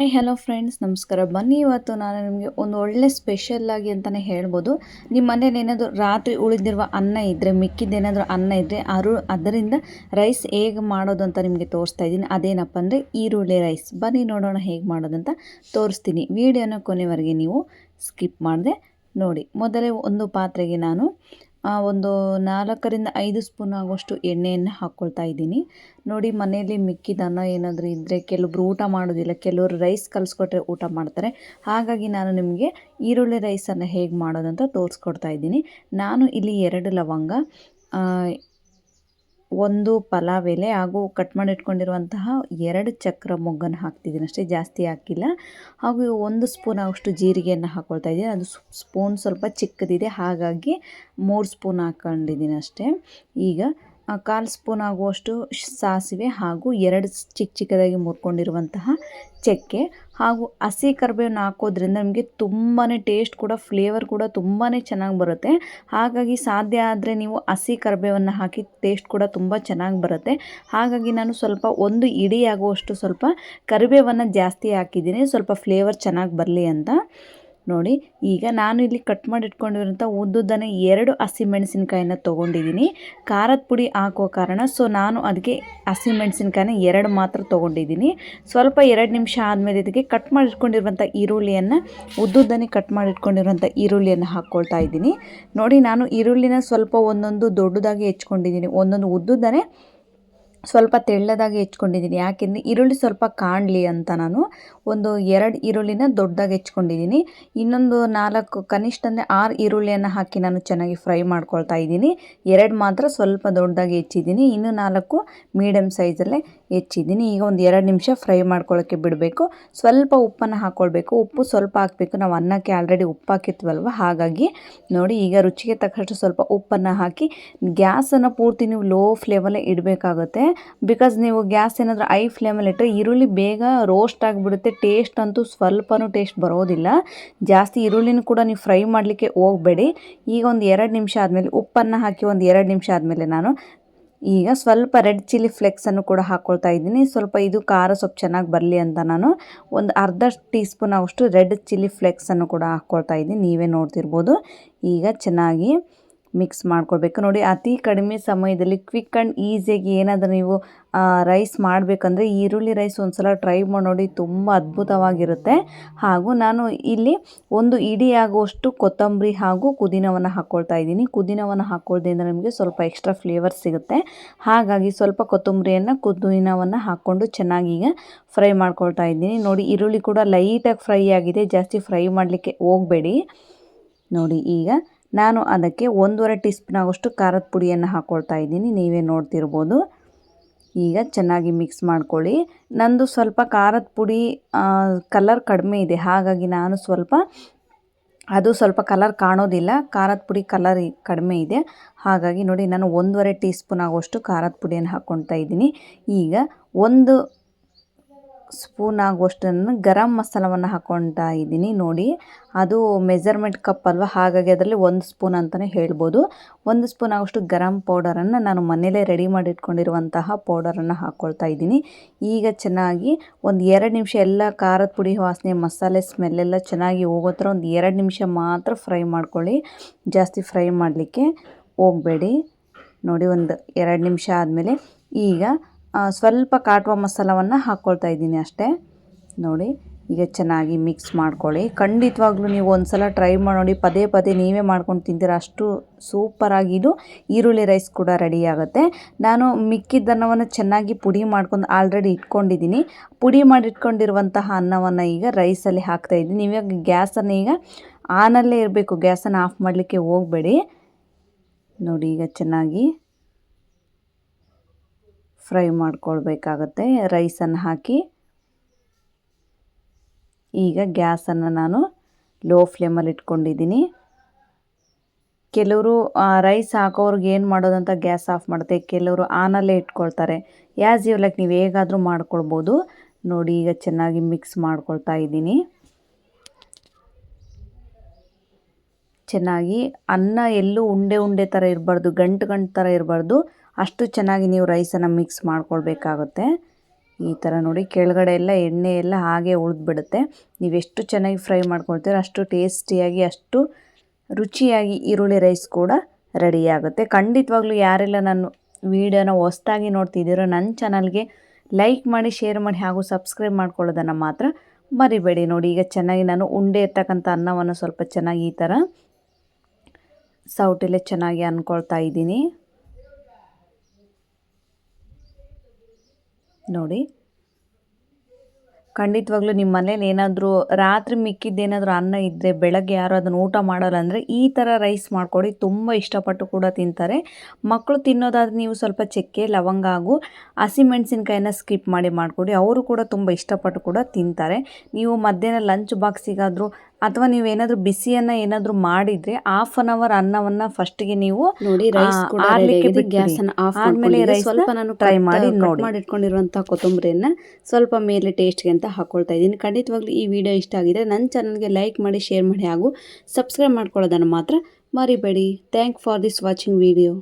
Hi hello friends ನಮಸ್ಕಾರ. ಬನ್ನಿ, ಇವತ್ತು ನಾನು ನಿಮಗೆ ಒಂದು ಒಳ್ಳೆ ಸ್ಪೆಷಲ್ಲಾಗಿ ಅಂತಲೇ ಹೇಳ್ಬೋದು. ನಿಮ್ಮ ಮನೇಲಿ ಏನಾದರೂ ರಾತ್ರಿ ಉಳಿದಿರುವ ಅನ್ನ ಇದ್ದರೆ ಮಿಕ್ಕಿದ್ದೇನಾದರೂ ಅನ್ನ ಇದ್ದರೆ ಅರು ಅದರಿಂದ ರೈಸ್ ಹೇಗೆ ಮಾಡೋದು ಅಂತ ನಿಮಗೆ ತೋರಿಸ್ತಾ ಇದ್ದೀನಿ. ಅದೇನಪ್ಪ ಅಂದರೆ ಈರುಳ್ಳಿ ರೈಸ್ ಬನ್ನಿ, ನೋಡೋಣ ಹೇಗೆ ಮಾಡೋದಂತ ತೋರಿಸ್ತೀನಿ. ವಿಡಿಯೋನ ಕೊನೆವರೆಗೆ ನೀವು ಸ್ಕಿಪ್ ಮಾಡಿದೆ ನೋಡಿ. ಮೊದಲೇ ಒಂದು ಪಾತ್ರೆಗೆ ನಾನು ಒಂದು ನಾಲ್ಕರಿಂದ ಐದು ಸ್ಪೂನ್ ಆಗುವಷ್ಟು ಎಣ್ಣೆಯನ್ನು ಹಾಕ್ಕೊಳ್ತಾ ಇದ್ದೀನಿ. ನೋಡಿ, ಮನೆಯಲ್ಲಿ ಮಿಕ್ಕಿದ ಅನ್ನ ಏನಾದರೂ ಇದ್ದರೆ ಕೆಲವೊಬ್ರು ಊಟ ಮಾಡೋದಿಲ್ಲ, ಕೆಲವರು ರೈಸ್ ಕಲಿಸ್ಕೊಟ್ರೆ ಊಟ ಮಾಡ್ತಾರೆ. ಹಾಗಾಗಿ ನಾನು ನಿಮಗೆ ಈರುಳ್ಳಿ ರೈಸನ್ನು ಹೇಗೆ ಮಾಡೋದಂತ ತೋರಿಸ್ಕೊಡ್ತಾ ಇದ್ದೀನಿ. ನಾನು ಇಲ್ಲಿ ಎರಡು ಲವಂಗ ಒಂದು ಪಲಾವ್ ಎಲೆ ಹಾಗೂ ಕಟ್ ಮಾಡಿ ಇಟ್ಕೊಂಡಿರುವಂತಹ ಎರಡು ಚಕ್ರ ಮೊಗ್ಗನ್ನು ಹಾಕ್ತಿದ್ದೀನಿ ಅಷ್ಟೇ, ಜಾಸ್ತಿ ಹಾಕಿಲ್ಲ. ಹಾಗೂ ಒಂದು ಸ್ಪೂನ್ ಅಷ್ಟು ಜೀರಿಗೆಯನ್ನು ಹಾಕ್ಕೊಳ್ತಾ ಇದ್ದೀನಿ. ಅದು ಸ್ಪೂನ್ ಸ್ವಲ್ಪ ಚಿಕ್ಕದಿದೆ, ಹಾಗಾಗಿ ಮೂರು ಸ್ಪೂನ್ ಹಾಕ್ಕೊಂಡಿದ್ದೀನಿ ಅಷ್ಟೇ. ಈಗ ಕಾಲು ಸ್ಪೂನ್ ಆಗುವಷ್ಟು ಸಾಸಿವೆ ಹಾಗೂ ಎರಡು ಚಿಕ್ಕ ಚಿಕ್ಕದಾಗಿ ಮುರ್ಕೊಂಡಿರುವಂತಹ ಚಕ್ಕೆ ಹಾಗೂ ಹಸಿ ಕರಿಬೇವನ್ನು ಹಾಕೋದ್ರಿಂದ ನಮಗೆ ತುಂಬಾ ಟೇಸ್ಟ್ ಕೂಡ ಫ್ಲೇವರ್ ಕೂಡ ತುಂಬಾ ಚೆನ್ನಾಗಿ ಬರುತ್ತೆ. ಹಾಗಾಗಿ ಸಾಧ್ಯ ಆದರೆ ನೀವು ಹಸಿ ಕರಿಬೇವನ್ನು ಹಾಕಿ ಟೇಸ್ಟ್ ಕೂಡ ತುಂಬ ಚೆನ್ನಾಗಿ ಬರುತ್ತೆ. ಹಾಗಾಗಿ ನಾನು ಸ್ವಲ್ಪ ಒಂದು ಇಡಿಯಾಗುವಷ್ಟು ಸ್ವಲ್ಪ ಕರಿಬೇವನ್ನು ಜಾಸ್ತಿ ಹಾಕಿದ್ದೀನಿ. ಸ್ವಲ್ಪ ಫ್ಲೇವರ್ ಚೆನ್ನಾಗಿ ಬರಲಿ ಅಂತ. ನೋಡಿ, ಈಗ ನಾನು ಇಲ್ಲಿ ಕಟ್ ಮಾಡಿ ಇಟ್ಕೊಂಡಿರೋಂಥ ಉದ್ದುದ್ದನೆ ಎರಡು ಹಸಿಮೆಣಸಿನ್ಕಾಯಿನ ತೊಗೊಂಡಿದ್ದೀನಿ. ಖಾರದ ಪುಡಿ ಹಾಕೋ ಕಾರಣ ಸೊ ನಾನು ಅದಕ್ಕೆ ಹಸಿಮೆಣಸಿನ್ಕಾಯಿನ ಎರಡು ಮಾತ್ರ ತೊಗೊಂಡಿದ್ದೀನಿ. ಸ್ವಲ್ಪ ಎರಡು ನಿಮಿಷ ಆದಮೇಲೆ ಇದಕ್ಕೆ ಕಟ್ ಮಾಡಿ ಇಟ್ಕೊಂಡಿರುವಂಥ ಈರುಳ್ಳಿಯನ್ನು, ಉದ್ದುದ್ದನೆ ಕಟ್ ಮಾಡಿ ಇಟ್ಕೊಂಡಿರುವಂಥ ಈರುಳ್ಳಿಯನ್ನು ಹಾಕ್ಕೊಳ್ತಾ ಇದ್ದೀನಿ. ನೋಡಿ, ನಾನು ಈರುಳ್ಳಿನ ಸ್ವಲ್ಪ ಒಂದೊಂದು ದೊಡ್ಡದಾಗಿ ಹೆಚ್ಕೊಂಡಿದ್ದೀನಿ. ಒಂದೊಂದು ಉದ್ದುದ್ದನೆ ಸ್ವಲ್ಪ ತೆಳ್ಳದಾಗಿ ಹೆಚ್ಕೊಂಡಿದ್ದೀನಿ. ಯಾಕೆಂದರೆ ಈರುಳ್ಳಿ ಸ್ವಲ್ಪ ಕಾಣಲಿ ಅಂತ ನಾನು ಒಂದು ಎರಡು ಈರುಳ್ಳಿನ ದೊಡ್ಡದಾಗಿ ಹೆಚ್ಕೊಂಡಿದ್ದೀನಿ. ಇನ್ನೊಂದು ನಾಲ್ಕು ಕನಿಷ್ಠ ಅಂದರೆ ಆರು ಈರುಳ್ಳಿಯನ್ನು ಹಾಕಿ ನಾನು ಚೆನ್ನಾಗಿ ಫ್ರೈ ಮಾಡ್ಕೊಳ್ತಾ ಇದ್ದೀನಿ. ಎರಡು ಮಾತ್ರ ಸ್ವಲ್ಪ ದೊಡ್ಡದಾಗಿ ಹೆಚ್ಚಿದ್ದೀನಿ. ಇನ್ನು ನಾಲ್ಕು ಮೀಡಿಯಮ್ ಸೈಜಲ್ಲೇ ಹೆಚ್ಚಿದ್ದೀನಿ. ಈಗ ಒಂದು ಎರಡು ನಿಮಿಷ ಫ್ರೈ ಮಾಡ್ಕೊಳ್ಳೋಕ್ಕೆ ಬಿಡಬೇಕು. ಸ್ವಲ್ಪ ಉಪ್ಪನ್ನು ಹಾಕ್ಕೊಳ್ಬೇಕು ಉಪ್ಪು ಸ್ವಲ್ಪ ಹಾಕಬೇಕು. ನಾವು ಅನ್ನಕ್ಕೆ ಆಲ್ರೆಡಿ ಉಪ್ಪು ಹಾಕಿತ್ವಲ್ವ ಹಾಗಾಗಿ ನೋಡಿ, ಈಗ ರುಚಿಗೆ ತಕ್ಕಷ್ಟು ಸ್ವಲ್ಪ ಉಪ್ಪನ್ನು ಹಾಕಿ ಗ್ಯಾಸನ್ನು ಪೂರ್ತಿ ನೀವು ಲೋ ಫ್ಲೇಮಲ್ಲೇ ಇಡಬೇಕಾಗುತ್ತೆ. ಬಿಕಾಸ್ ನೀವು ಗ್ಯಾಸ್ ಏನಾದರೂ ಐ ಫ್ಲೇಮಲ್ಲಿ ಇಟ್ಟರೆ ಈರುಳ್ಳಿ ಬೇಗ ರೋಸ್ಟ್ ಆಗಿಬಿಡುತ್ತೆ. ಟೇಸ್ಟ್ ಅಂತೂ ಸ್ವಲ್ಪನೂ ಟೇಸ್ಟ್ ಬರೋದಿಲ್ಲ. ಜಾಸ್ತಿ ಈರುಳ್ಳಿನೂ ಕೂಡ ನೀವು ಫ್ರೈ ಮಾಡಲಿಕ್ಕೆ ಹೋಗಬೇಡಿ. ಈಗ ಒಂದು ಎರಡು ನಿಮಿಷ ಆದಮೇಲೆ ಉಪ್ಪನ್ನು ಹಾಕಿ ಒಂದು ಎರಡು ನಿಮಿಷ ಆದಮೇಲೆ ನಾನು ಈಗ ಸ್ವಲ್ಪ ರೆಡ್ ಚಿಲ್ಲಿ ಫ್ಲೆಕ್ಸನ್ನು ಕೂಡ ಹಾಕ್ಕೊಳ್ತಾ ಇದ್ದೀನಿ. ಸ್ವಲ್ಪ ಇದು ಖಾರ ಸ್ವಲ್ಪ ಚೆನ್ನಾಗಿ ಬರಲಿ ಅಂತ ನಾನು ಒಂದು ಅರ್ಧ ಟೀ ಸ್ಪೂನ್ ಅಷ್ಟು ರೆಡ್ ಚಿಲ್ಲಿ ಫ್ಲೆಕ್ಸನ್ನು ಕೂಡ ಹಾಕ್ಕೊಳ್ತಾ ಇದ್ದೀನಿ. ನೀವೇ ನೋಡ್ತಿರ್ಬೋದು. ಈಗ ಚೆನ್ನಾಗಿ ಮಿಕ್ಸ್ ಮಾಡ್ಕೊಳ್ಬೇಕು ನೋಡಿ, ಅತಿ ಕಡಿಮೆ ಸಮಯದಲ್ಲಿ ಕ್ವಿಕ್ ಆ್ಯಂಡ್ ಈಸಿಯಾಗಿ ಏನಾದರೂ ನೀವು ರೈಸ್ ಮಾಡಬೇಕಂದ್ರೆ ಈರುಳ್ಳಿ ರೈಸ್ ಒಂದು ಸಲ ಟ್ರೈ ಮಾಡಿ ನೋಡಿ, ತುಂಬ ಅದ್ಭುತವಾಗಿರುತ್ತೆ. ಹಾಗೂ ನಾನು ಇಲ್ಲಿ ಒಂದು ಇಡೀ ಆಗುವಷ್ಟು ಕೊತ್ತಂಬರಿ ಹಾಗೂ ಪುದೀನವನ್ನು ಹಾಕ್ಕೊಳ್ತಾ ಇದ್ದೀನಿ. ಪುದೀನವನ್ನು ಹಾಕ್ಕೊಳ್ಳೋದ್ರಿಂದ ನಿಮಗೆ ಸ್ವಲ್ಪ ಎಕ್ಸ್ಟ್ರಾ ಫ್ಲೇವರ್ ಸಿಗುತ್ತೆ. ಹಾಗಾಗಿ ಸ್ವಲ್ಪ ಕೊತ್ತಂಬರಿಯನ್ನು ಕುದಿನವನ್ನು ಹಾಕ್ಕೊಂಡು ಚೆನ್ನಾಗಿ ಈಗ ಫ್ರೈ ಮಾಡ್ಕೊಳ್ತಾ ಇದ್ದೀನಿ. ನೋಡಿ, ಈರುಳ್ಳಿ ಕೂಡ ಲೈಟಾಗಿ ಫ್ರೈ ಆಗಿದೆ. ಜಾಸ್ತಿ ಫ್ರೈ ಮಾಡಲಿಕ್ಕೆ ಹೋಗಬೇಡಿ. ನೋಡಿ, ಈಗ ನಾನು ಅದಕ್ಕೆ ಒಂದೂವರೆ ಟೀ ಸ್ಪೂನ್ ಆಗೋಷ್ಟು ಖಾರದ ಪುಡಿಯನ್ನು ಹಾಕ್ಕೊಳ್ತಾ ಇದ್ದೀನಿ. ನೀವೇ ನೋಡ್ತಿರ್ಬೋದು. ಈಗ ಚೆನ್ನಾಗಿ ಮಿಕ್ಸ್ ಮಾಡ್ಕೊಳ್ಳಿ. ನಂದು ಸ್ವಲ್ಪ ಖಾರದ ಪುಡಿ ಕಲರ್ ಕಡಿಮೆ ಇದೆ. ಹಾಗಾಗಿ ನಾನು ಸ್ವಲ್ಪ, ಅದು ಸ್ವಲ್ಪ ಕಲರ್ ಕಾಣೋದಿಲ್ಲ. ಖಾರದ ಪುಡಿ ಕಲರ್ ಕಡಿಮೆ ಇದೆ. ಹಾಗಾಗಿ ನೋಡಿ, ನಾನು ಒಂದೂವರೆ ಟೀ ಸ್ಪೂನ್ ಆಗೋಷ್ಟು ಖಾರದ ಪುಡಿಯನ್ನು ಹಾಕ್ಕೊಳ್ತಾ ಇದ್ದೀನಿ. ಈಗ ಒಂದು ಸ್ಪೂನ್ ಆಗುವಷ್ಟನ್ನು ಗರಂ ಮಸಾಲವನ್ನು ಹಾಕ್ಕೊಳ್ತಾ ಇದ್ದೀನಿ ನೋಡಿ. ಅದು ಮೆಜರ್ಮೆಂಟ್ ಕಪ್ ಅಲ್ವ? ಹಾಗಾಗಿ ಅದರಲ್ಲಿ ಒಂದು ಸ್ಪೂನ್ ಅಂತಲೇ ಹೇಳ್ಬೋದು. ಒಂದು ಸ್ಪೂನ್ ಆಗುವಷ್ಟು ಗರಂ ಪೌಡರನ್ನು ನಾನು ಮನೇಲೇ ರೆಡಿ ಮಾಡಿಟ್ಕೊಂಡಿರುವಂತಹ ಪೌಡರನ್ನು ಹಾಕ್ಕೊಳ್ತಾ ಇದ್ದೀನಿ. ಈಗ ಚೆನ್ನಾಗಿ ಒಂದು ಎರಡು ನಿಮಿಷ ಎಲ್ಲ ಖಾರದ ಪುಡಿ, ವಾಸನೆ, ಮಸಾಲೆ ಸ್ಮೆಲ್ಲೆಲ್ಲ ಚೆನ್ನಾಗಿ ಹೋಗೋ ಥರ ಒಂದು ಎರಡು ನಿಮಿಷ ಮಾತ್ರ ಫ್ರೈ ಮಾಡ್ಕೊಳ್ಳಿ. ಜಾಸ್ತಿ ಫ್ರೈ ಮಾಡಲಿಕ್ಕೆ ಹೋಗಬೇಡಿ. ನೋಡಿ ಒಂದು ಎರಡು ನಿಮಿಷ ಆದಮೇಲೆ ಈಗ ಸ್ವಲ್ಪ ಕಾಟುವ ಮಸಾಲವನ್ನು ಹಾಕ್ಕೊಳ್ತಾ ಇದ್ದೀನಿ ಅಷ್ಟೇ. ನೋಡಿ, ಈಗ ಚೆನ್ನಾಗಿ ಮಿಕ್ಸ್ ಮಾಡ್ಕೊಳ್ಳಿ. ಖಂಡಿತವಾಗ್ಲೂ ನೀವು ಒಂದು ಸಲ ಟ್ರೈ ಮಾಡಿ ಪದೇ ಪದೇ ನೀವೇ ಮಾಡ್ಕೊಂಡು ತಿಂತೀರ. ಅಷ್ಟು ಸೂಪರಾಗಿದ್ದು ಈರುಳ್ಳಿ ರೈಸ್ ಕೂಡ ರೆಡಿ ಆಗುತ್ತೆ. ನಾನು ಮಿಕ್ಕಿದ ಅನ್ನವನ್ನು ಚೆನ್ನಾಗಿ ಪುಡಿ ಮಾಡ್ಕೊಂಡು ಆಲ್ರೆಡಿ ಇಟ್ಕೊಂಡಿದ್ದೀನಿ. ಪುಡಿ ಮಾಡಿ ಇಟ್ಕೊಂಡಿರುವಂತಹ ಅನ್ನವನ್ನು ಈಗ ರೈಸಲ್ಲಿ ಹಾಕ್ತಾಯಿದ್ದೀನಿ ನೀವಾಗ ಗ್ಯಾಸನ್ನು ಈಗ ಆನಲ್ಲೇ ಇರಬೇಕು. ಗ್ಯಾಸನ್ನು ಆಫ್ ಮಾಡಲಿಕ್ಕೆ ಹೋಗಬೇಡಿ. ನೋಡಿ, ಈಗ ಚೆನ್ನಾಗಿ ಫ್ರೈ ಮಾಡ್ಕೊಳ್ಬೇಕಾಗತ್ತೆ. ರೈಸನ್ನು ಹಾಕಿ ಈಗ ಗ್ಯಾಸನ್ನು ನಾನು ಲೋ ಫ್ಲೇಮಲ್ಲಿ ಇಟ್ಕೊಂಡಿದ್ದೀನಿ. ಕೆಲವರು ರೈಸ್ ಹಾಕೋರ್ಗೆ ಏನು ಮಾಡೋದಂತ ಗ್ಯಾಸ್ ಆಫ್ ಮಾಡುತ್ತೆ, ಕೆಲವರು ಆನಲ್ಲೇ ಇಟ್ಕೊಳ್ತಾರೆ. ಯಾಸ್ ಯು ಲೈಕ್ ನೀವು ಹೇಗಾದರೂ ಮಾಡ್ಕೊಳ್ಬೋದು. ನೋಡಿ, ಈಗ ಚೆನ್ನಾಗಿ ಮಿಕ್ಸ್ ಮಾಡ್ಕೊಳ್ತಾ ಇದ್ದೀನಿ. ಚೆನ್ನಾಗಿ ಅನ್ನ ಎಲ್ಲೂ ಉಂಡೆ ಉಂಡೆ ಥರ ಇರಬಾರ್ದು, ಗಂಟು ಗಂಟು ಥರ ಇರಬಾರ್ದು. ಅಷ್ಟು ಚೆನ್ನಾಗಿ ನೀವು ರೈಸನ್ನು ಮಿಕ್ಸ್ ಮಾಡ್ಕೊಳ್ಬೇಕಾಗುತ್ತೆ. ಈ ಥರ ನೋಡಿ ಕೆಳಗಡೆ ಎಲ್ಲ ಎಣ್ಣೆ ಎಲ್ಲ ಹಾಗೆ ಉಳಿದ್ಬಿಡುತ್ತೆ. ನೀವೆಷ್ಟು ಚೆನ್ನಾಗಿ ಫ್ರೈ ಮಾಡ್ಕೊಳ್ತೀರೋ ಅಷ್ಟು ಟೇಸ್ಟಿಯಾಗಿ, ಅಷ್ಟು ರುಚಿಯಾಗಿ ಈರುಳ್ಳಿ ರೈಸ್ ಕೂಡ ರೆಡಿಯಾಗುತ್ತೆ ಖಂಡಿತವಾಗ್ಲೂ ಯಾರೆಲ್ಲ ನಾನು ವಿಡಿಯೋನ ಹೊಸ್ದಾಗಿ ನೋಡ್ತಿದ್ದೀರೋ ನನ್ನ ಚಾನಲ್ಗೆ ಲೈಕ್ ಮಾಡಿ, ಶೇರ್ ಮಾಡಿ ಹಾಗೂ ಸಬ್ಸ್ಕ್ರೈಬ್ ಮಾಡ್ಕೊಳ್ಳೋದನ್ನು ಮಾತ್ರ ಮರಿಬೇಡಿ. ನೋಡಿ, ಈಗ ಚೆನ್ನಾಗಿ ನಾನು ಉಂಡೆ ಇರ್ತಕ್ಕಂಥ ಅನ್ನವನ್ನು ಸ್ವಲ್ಪ ಚೆನ್ನಾಗಿ ಈ ಥರ ಸೌಟಲ್ಲೇ ಚೆನ್ನಾಗಿ ಅಂದ್ಕೊಳ್ತಾ ಇದ್ದೀನಿ. ನೋಡಿ. ಖಂಡಿತವಾಗ್ಲೂ ನಿಮ್ಮ ಮನೇಲಿ ಏನಾದರೂ ರಾತ್ರಿ ಮಿಕ್ಕಿದ್ದೇನಾದರೂ ಅನ್ನ ಇದ್ದರೆ ಬೆಳಗ್ಗೆ ಯಾರು ಅದನ್ನು ಊಟ ಮಾಡೋಲ್ಲ ಅಂದರೆ ಈ ಥರ ರೈಸ್ ಮಾಡಿಕೊಡಿ. ತುಂಬ ಇಷ್ಟಪಟ್ಟು ಕೂಡ ತಿಂತಾರೆ. ಮಕ್ಕಳು ತಿನ್ನೋದಾದ್ರೆ ನೀವು ಸ್ವಲ್ಪ ಚಕ್ಕೆ, ಲವಂಗ ಹಾಗೂ ಹಸಿಮೆಣಸಿನ್ಕಾಯಿನ ಸ್ಕಿಪ್ ಮಾಡಿ ಮಾಡಿಕೊಡಿ. ಅವರು ಕೂಡ ತುಂಬ ಇಷ್ಟಪಟ್ಟು ಕೂಡ ತಿಂತಾರೆ. ನೀವು ಮಧ್ಯಾಹ್ನ ಲಂಚ್ ಬಾಕ್ಸಿಗಾದರೂ ಅಥವಾ ನೀವೇನಾದರೂ ಬಿಸಿಯನ್ನ ಏನಾದರೂ ಮಾಡಿದ್ರೆ ಹಾಫ್ ಅನ್ ಅವರ್ ಫಸ್ಟ್ಗೆ ನೀವು ನೋಡಿ ರೈಸ್ ಗ್ಯಾಸನ್ನು ಆಫ್ ಆದ್ಮೇಲೆ ಸ್ವಲ್ಪ ನಾನು try ಮಾಡಿ ನೋಡಿ. ಕೊತ್ತಂಬರಿಯನ್ನ ಸ್ವಲ್ಪ ಮೇಲೆ ಟೇಸ್ಟ್ಗೆ ಅಂತ ಹಾಕೊಳ್ತಾ ಇದ್ದೀನಿ. ಖಂಡಿತವಾಗ್ಲೂ ಈ ವಿಡಿಯೋ ಇಷ್ಟ ಆಗಿದೆ ನನ್ನ ಚಾನಲ್ಗೆ ಲೈಕ್ ಮಾಡಿ ಶೇರ್ ಮಾಡಿ ಹಾಗೂ ಸಬ್ಸ್ಕ್ರೈಬ್ ಮಾಡ್ಕೊಳ್ಳೋದನ್ನ ಮಾತ್ರ ಮರಿಬೇಡಿ. Thank for this watching video